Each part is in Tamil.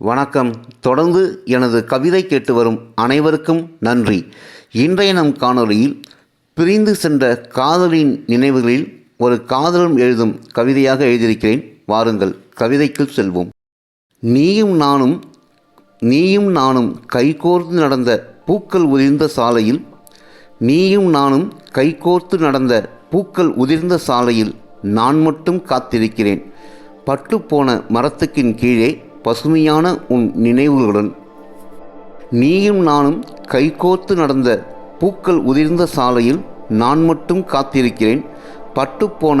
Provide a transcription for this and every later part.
வணக்கம். தொடர்ந்து எனது கவிதை கேட்டு வரும் அனைவருக்கும் நன்றி. இன்றைய நம் காணொளியில் பிரிந்து சென்ற காதலின் நினைவுகளில் ஒரு காதலும் எழுதும் கவிதையாக எழுதியிருக்கிறேன். வாருங்கள் கவிதைக்குள் செல்வோம். நீயும் நானும் நீயும் நானும் கைகோர்த்து நடந்த பூக்கள் உதிர்ந்த சாலையில் நீயும் நானும் கைகோர்த்து நடந்த பூக்கள் உதிர்ந்த சாலையில் நான் மட்டும் காத்திருக்கிறேன். பட்டுப்போன மரத்துக்கின் கீழே பசுமையான உன் நினைவுகளுடன். நீயும் நானும் கைகோர்த்து நடந்த பூக்கள் உதிர்ந்த சாலையில் நான் மட்டும் காத்திருக்கிறேன். பட்டுப்போன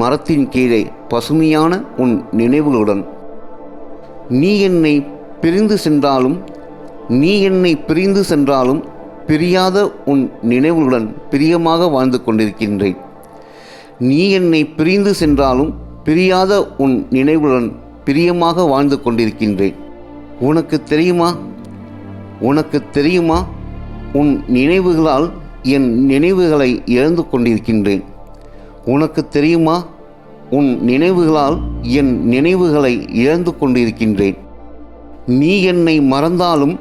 மரத்தின் கீழே பசுமையான உன் நினைவுகளுடன். நீ என்னை பிரிந்து சென்றாலும் நீ என்னை பிரிந்து சென்றாலும் பிரியாத உன் நினைவுகளுடன் பிரியமாக வாழ்ந்து கொண்டிருக்கின்றேன். நீ என்னை பிரிந்து சென்றாலும் பிரியாத உன் நினைவுடன் பிரியமாக வாழ்ந்து கொண்டிருக்கின்றேன். உனக்கு தெரியுமா? உனக்கு தெரியுமா? உன் நினைவுகளால் என் நினைவுகளை இழந்து கொண்டிருக்கின்றேன். உனக்கு தெரியுமா? உன் நினைவுகளால் என் நினைவுகளை இழந்து கொண்டிருக்கின்றேன். நீ என்னை மறந்தாலும்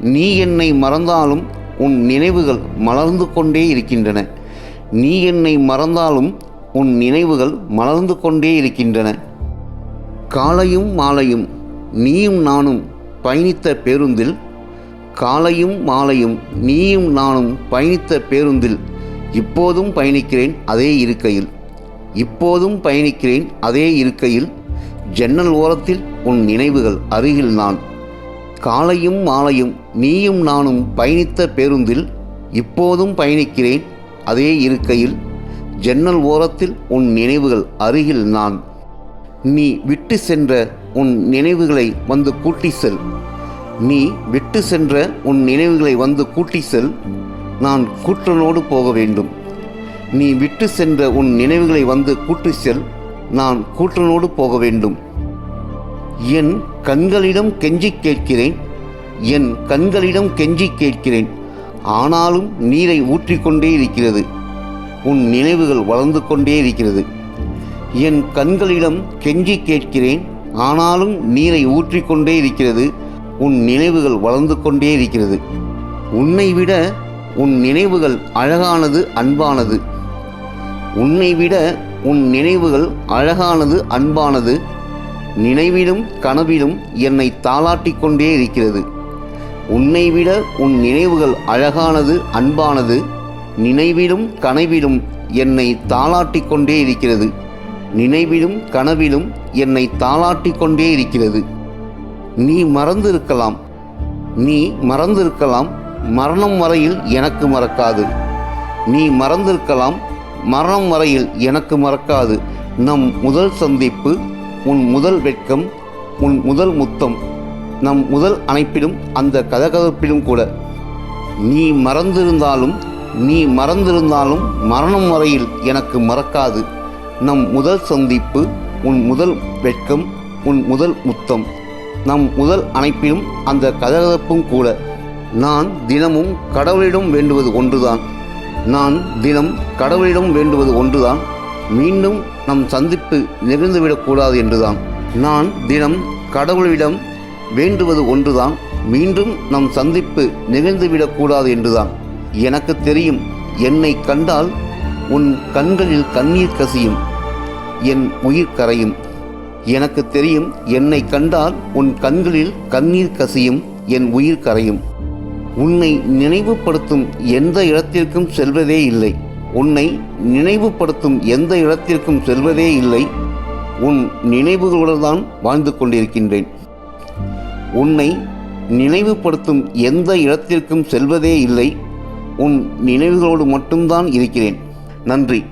நீ என்னை மறந்தாலும் உன் நினைவுகள் மலர்ந்து கொண்டே இருக்கின்றன. நீ என்னை மறந்தாலும் உன் நினைவுகள் மலர்ந்து கொண்டே இருக்கின்றன. காலையும் மாலையும் நீயும் நானும் பயணித்த பேருந்தில் காலையும் மாலையும் நீயும் நானும் பயணித்த பேருந்தில் இப்போதும் பயணிக்கிறேன் அதே இருக்கையில். இப்போதும் பயணிக்கிறேன் அதே இருக்கையில் ஜன்னல் ஓரத்தில் உன் நினைவுகள் அருகில் நான். காலையும் மாலையும் நீயும் நானும் பயணித்த பேருந்தில் இப்போதும் பயணிக்கிறேன் அதே இருக்கையில் ஜன்னல் ஓரத்தில் உன் நினைவுகள் அருகில் நான். நீ விட்டு சென்ற உன் நினைவுகளை வந்து கூட்டி செல். நீ விட்டு சென்ற உன் நினைவுகளை வந்து கூட்டி செல். நான் கூற்றனோடு போக வேண்டும். நீ விட்டு சென்ற உன் நினைவுகளை வந்து கூட்டி செல். நான் கூற்றனோடு போக வேண்டும். என் கண்களிடம் கெஞ்சி கேட்கிறேன். என் கண்களிடம் கெஞ்சி கேட்கிறேன். ஆனாலும் நீரை ஊற்றிக்கொண்டே இருக்கிறது. உன் நினைவுகள் வளர்ந்து கொண்டே இருக்கிறது. என் கண்களிடம் கெஞ்சி கேட்கிறேன். ஆனாலும் நீரை ஊற்றிக்கொண்டே இருக்கிறது. உன் நினைவுகள் வளர்ந்து கொண்டே இருக்கிறது. உன்னை விட உன் நினைவுகள் அழகானது அன்பானது. உன்னை விட உன் நினைவுகள் அழகானது அன்பானது. நினைவிலும் கனவிலும் என்னை தாளாட்டிக் கொண்டே இருக்கிறது. உன்னை விட உன் நினைவுகள் அழகானது அன்பானது. நினைவிலும் கனவிலும் என்னை தாளாட்டிக் கொண்டே இருக்கிறது. நினைவிலும் கனவிலும் என்னை தாளாட்டிக் கொண்டே இருக்கிறது. நீ மறந்திருக்கலாம். நீ மறந்திருக்கலாம். மரணம் வரையில் எனக்கு மறக்காது. நீ மறந்திருக்கலாம். மரணம் வரையில் எனக்கு மறக்காது. நம் முதல் சந்திப்பு உன் முதல் வெட்கம் உன் முதல் முத்தம் நம் முதல் அணைப்பிலும் அந்த கதகதப்பிலும் கூட. நீ மறந்திருந்தாலும் நீ மறந்திருந்தாலும் மரணம் வரையில் எனக்கு மறக்காது. நம் முதல் சந்திப்பு உன் முதல் வெட்கம் உன் முதல் முத்தம். நம் முதல் அணைப்பிலும் அந்த கதகதப்பும் கூட. நான் தினமும் கடவுளிடம் வேண்டுவது ஒன்றுதான். நான் தினம் கடவுளிடம் வேண்டுவது ஒன்றுதான். மீண்டும் நம் சந்திப்பு நெகிழ்ந்துவிடக்கூடாது என்றுதான். நான் தினம் கடவுளிடம் வேண்டுவது ஒன்றுதான். மீண்டும் நம் சந்திப்பு நிகழ்ந்துவிடக்கூடாது என்றுதான். எனக்கு தெரியும் என்னை கண்டால் உன் கண்களில் கண்ணீர் கசியும். என் உயிர் கரையும். எனக்கு தெரியும் என்னை கண்டால் உன் கண்களில் கண்ணீர் கசியும் என் உயிர் கரையும். உன்னை நினைவுபடுத்தும் எந்த இடத்திற்கும் செல்வதே இல்லை. உன்னை நினைவுபடுத்தும் எந்த இடத்திற்கும் செல்வதே இல்லை. உன் நினைவுகளுடன் தான் வாழ்ந்து கொண்டிருக்கின்றேன். உன்னை நினைவுபடுத்தும் எந்த இடத்திற்கும் செல்வதே இல்லை. உன் நினைவுகளோடு மட்டும்தான் இருக்கிறேன். நன்றி.